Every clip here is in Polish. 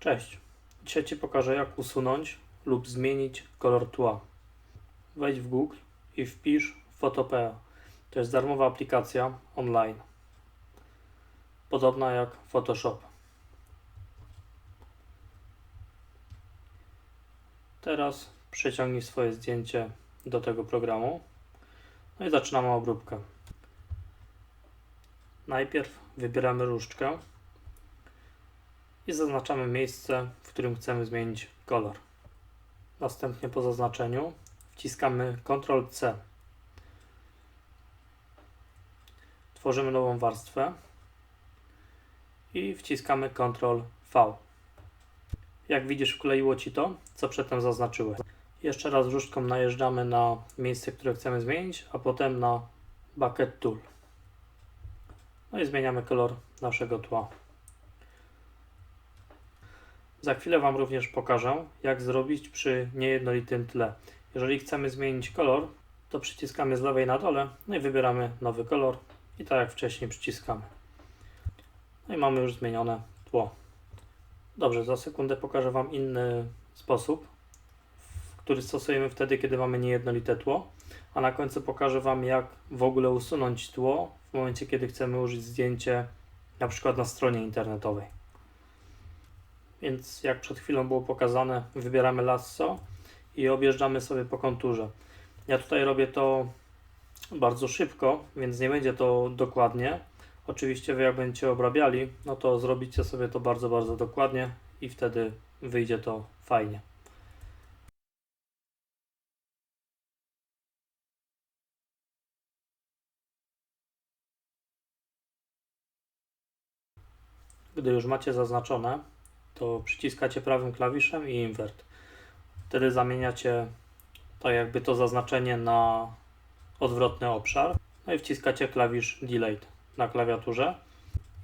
Cześć. Dzisiaj Ci pokażę jak usunąć lub zmienić kolor tła. Wejdź w Google i wpisz Photopea. To jest darmowa aplikacja online. Podobna jak Photoshop. Teraz przeciągnij swoje zdjęcie do tego programu. No i zaczynamy obróbkę. Najpierw wybieramy różdżkę i zaznaczamy miejsce, w którym chcemy zmienić kolor. Następnie po zaznaczeniu wciskamy Ctrl C. Tworzymy nową warstwę i wciskamy Ctrl V. Jak widzisz, wkleiło Ci to, co przedtem zaznaczyłeś. Jeszcze raz różdżką najeżdżamy na miejsce, które chcemy zmienić, a potem na Bucket Tool. No i zmieniamy kolor naszego tła. Za chwilę Wam również pokażę, jak zrobić przy niejednolitym tle. Jeżeli chcemy zmienić kolor, to przyciskamy z lewej na dole, no i wybieramy nowy kolor i tak jak wcześniej przyciskamy. No i mamy już zmienione tło. Dobrze, za sekundę pokażę Wam inny sposób, który stosujemy wtedy, kiedy mamy niejednolite tło, a na końcu pokażę Wam, jak w ogóle usunąć tło w momencie, kiedy chcemy użyć zdjęcie na przykład na stronie internetowej. Więc jak przed chwilą było pokazane, wybieramy lasso i objeżdżamy sobie po konturze. Ja tutaj robię to bardzo szybko, więc nie będzie to dokładnie. Oczywiście wy jak będziecie obrabiali, no to zrobicie sobie to bardzo, bardzo dokładnie i wtedy wyjdzie to fajnie. Gdy już macie zaznaczone, to przyciskacie prawym klawiszem i invert. Wtedy zamieniacie tak jakby to zaznaczenie na odwrotny obszar. No i wciskacie klawisz delete na klawiaturze.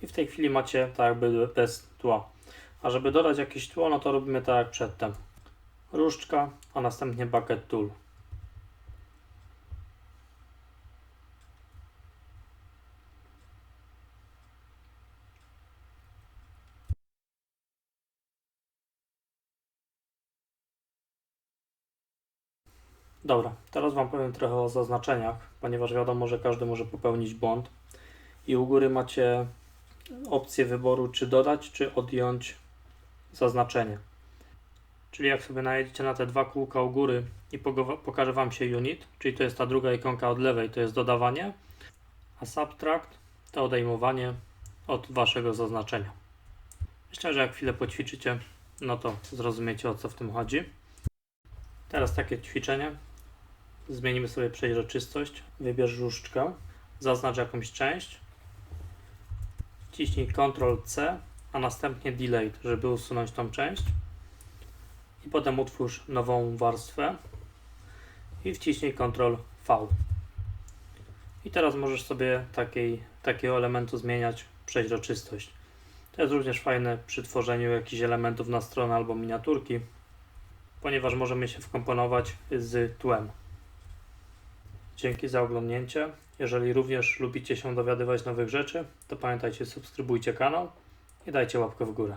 I w tej chwili macie tak jakby bez tła. A żeby dodać jakieś tło, no to robimy tak jak przedtem. Różdżka, a następnie bucket tool. Dobra, teraz Wam powiem trochę o zaznaczeniach, ponieważ wiadomo, że każdy może popełnić błąd. I u góry macie opcję wyboru, czy dodać, czy odjąć zaznaczenie. Czyli jak sobie najedziecie na te dwa kółka u góry i pokaże Wam się unit, czyli to jest ta druga ikonka od lewej, to jest dodawanie, a subtract to odejmowanie od Waszego zaznaczenia. Myślę, że jak chwilę poćwiczycie, no to zrozumiecie o co w tym chodzi. Teraz takie ćwiczenie. Zmienimy sobie przejrzystość. Wybierz różdżkę, zaznacz jakąś część, wciśnij Ctrl C, a następnie Delete, żeby usunąć tą część. I potem utwórz nową warstwę i wciśnij Ctrl V. I teraz możesz sobie takiej, takiego elementu zmieniać przeźroczystość. To jest również fajne przy tworzeniu jakichś elementów na stronę albo miniaturki, ponieważ możemy się wkomponować z tłem. Dzięki za oglądnięcie. Jeżeli również lubicie się dowiadywać nowych rzeczy, to pamiętajcie, subskrybujcie kanał i dajcie łapkę w górę.